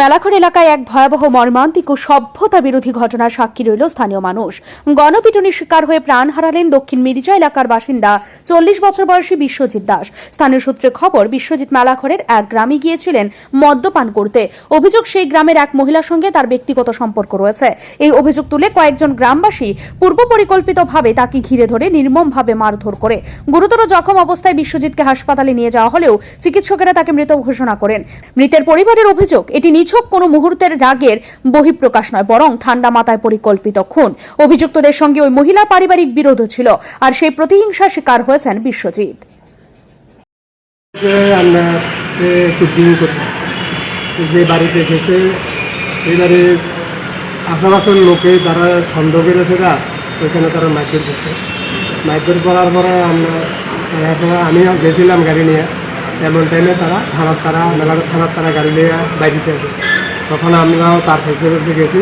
মেলাঘর এলাকায় এক ভয়াবহ মর্মান্তিক ও সভ্যতা বিরোধী ঘটনার সাক্ষী রইল স্থানীয় মানুষ। গণপিটুনির শিকার হয়ে প্রাণ হারালেন দক্ষিণ মিরিজা এলাকার বাসিন্দা চল্লিশ বছর বয়সী বিশ্বজিৎ দাস। স্থানীয় সূত্রে খবর, বিশ্বজিৎ মেলাঘরের এক গ্রামে গিয়েছিলেন মদ্যপান করতে। অভিযোগ, সেই গ্রামের এক মহিলার সঙ্গে তার ব্যক্তিগত সম্পর্ক রয়েছে। এই অভিযোগ তুলে কয়েকজন গ্রামবাসী পূর্ব পরিকল্পিতভাবে তাকে ঘিরে ধরে নির্মমভাবে মারধর করে। গুরুতর জখম অবস্থায় বিশ্বজিৎকে হাসপাতালে নিয়ে যাওয়া হলেও চিকিৎসকেরা তাকে মৃত ঘোষণা করেন। মৃতের পরিবারের অভিযোগ, এটি নিছক কোনো মুহূর্তের রাগের বহিঃপ্রকাশ নয়, বরং ঠান্ডা মাথায় পরিকল্পিত খুন। অভিযুক্তদের সঙ্গে ওই মহিলা পারিবারিক বিরোধ ছিল, আর সেই প্রতিহিংসার শিকার হয়েছেন বিশ্বজিৎ। যে বাড়িতে গেছে, এবারে আশেপাশের লোকে তারা সন্দেহ না, ওইখানে তারা মাইকের গেছে মাইকের করার পরে আমরা আমিও গেছিলাম গাড়ি নিয়ে। এমন টাইমে তারা থানার তারা মেলাঘর থানার তারা গাড়ি নিয়ে বাইরেতে আছে তখন আমরাও তার ফেসে ফেসে গেছি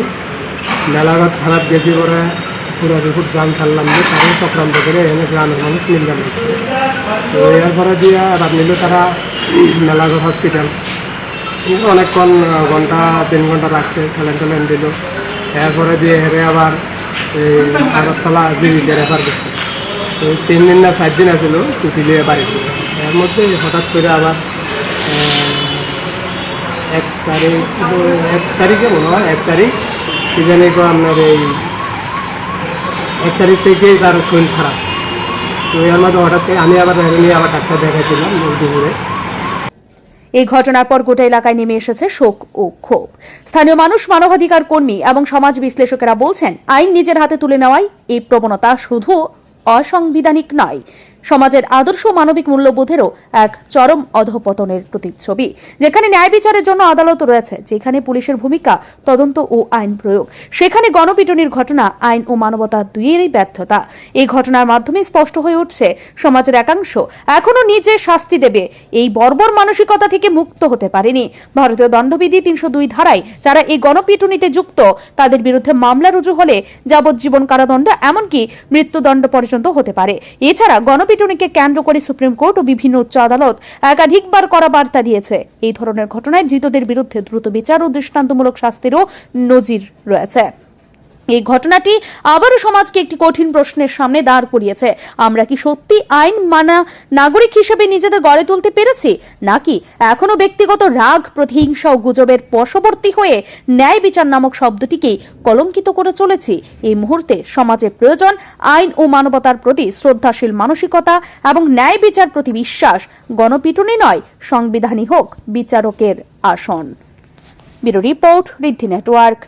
মেলাঘর থানার গেছি পরে পুরো রিপোর্ট জান ফেললাম যে তারা চক্রান্ত করে এখানে গ্রামের মানুষ নির্যাতন করছে। তো এরপরে দিয়ে রাত নিল তারা মেলাঘর হসপিটাল অনেকক্ষণ ঘণ্টা, তিন ঘণ্টা রাখছে স্যালেন ট্যালেন দিল। এরপরে দিয়ে হেরে আবার এই আগরতলা জিবিকে রেফার করছে। তো তিন দিন না চার দিন আসলো, ছুটি নিয়ে বাড়িতে এর মধ্যে হঠাৎ করে আবার এক তারিখ, এক তারিখে মনে হয়, এক তারিখ, কি জানি গো আপনার এই এক তারিখ থেকেই তার শরীর খারাপ। তো এর মধ্যে হঠাৎ করে আমি আবার নিয়ে আবার ডাক্তার দেখাচ্ছিলাম দুপুরে এই ঘটনার পর গোটা এলাকায় নেমে এসেছে শোক ও ক্ষোভ। স্থানীয় মানুষ, মানবাধিকার কর্মী এবং সমাজ বিশ্লেষকেরা বলছেন, আইন নিজের হাতে তুলে নেওয়ায় এই প্রবণতা শুধু অসাংবিধানিক নয়। সমাজের আদর্শ মানবিক মূল্যবোধেরও এক চরম অধপতনের প্রতিচ্ছবি। যেখানে ন্যায় বিচারের জন্য আদালত রয়েছে, যেখানে পুলিশের ভূমিকা, তদন্ত ও আইন প্রয়োগ। সেখানে গণপিটুনির ঘটনা, আইন ও মানবতা দুইয়েরই ব্যর্থতা। এই ঘটনার মাধ্যমে স্পষ্ট হয়ে উঠছে, সমাজের একাংশ এখনও নিজে শাস্তি দেবে। এই বর্বর মানসিকতা থেকে মুক্ত হতে পারেনি। ভারতীয় দণ্ডবিধি তিনশো দুই ধারায় যারা এই গণপিটুনিতে যুক্ত, তাদের বিরুদ্ধে মামলা রুজু হলে যাবজ্জীবন কারাদণ্ড, এমনকি মৃত্যুদণ্ড পর্যন্ত হতে পারে। এছাড়া গণপিটুনিকে কেন্দ্র করে সুপ্রিম কোর্ট ও বিভিন্ন উচ্চ আদালত একাধিকবার করা বার্তা দিয়েছে। এই ধরনের ঘটনায় ধৃতদের বিরুদ্ধে দ্রুত বিচার ও দৃষ্টান্তমূলক শাস্তিরও নজির রয়েছে। এই ঘটনাটি আবারও সমাজকে একটি কঠিন প্রশ্নের সামনে দাঁড় করিয়েছে। আমরা কি সত্যি আইন মানা নাগরিক হিসেবে নিজেদের গড়ে তুলতে পেরেছি? নাকি এখনও ব্যক্তিগত রাগ, প্রতিহিংসা ও গুজবের বশবর্তী হয়ে ন্যায় বিচার নামক শব্দটিকেই কলঙ্কিত করে চলেছি? এই মুহূর্তে সমাজে প্রয়োজন আইন ও মানবতার প্রতি শ্রদ্ধাশীল মানসিকতা এবং ন্যায় বিচার প্রতি বিশ্বাস। গণপিটুনি নয়, সংবিধানই হোক বিচারকের আসন। Bureau report, Riddhi network.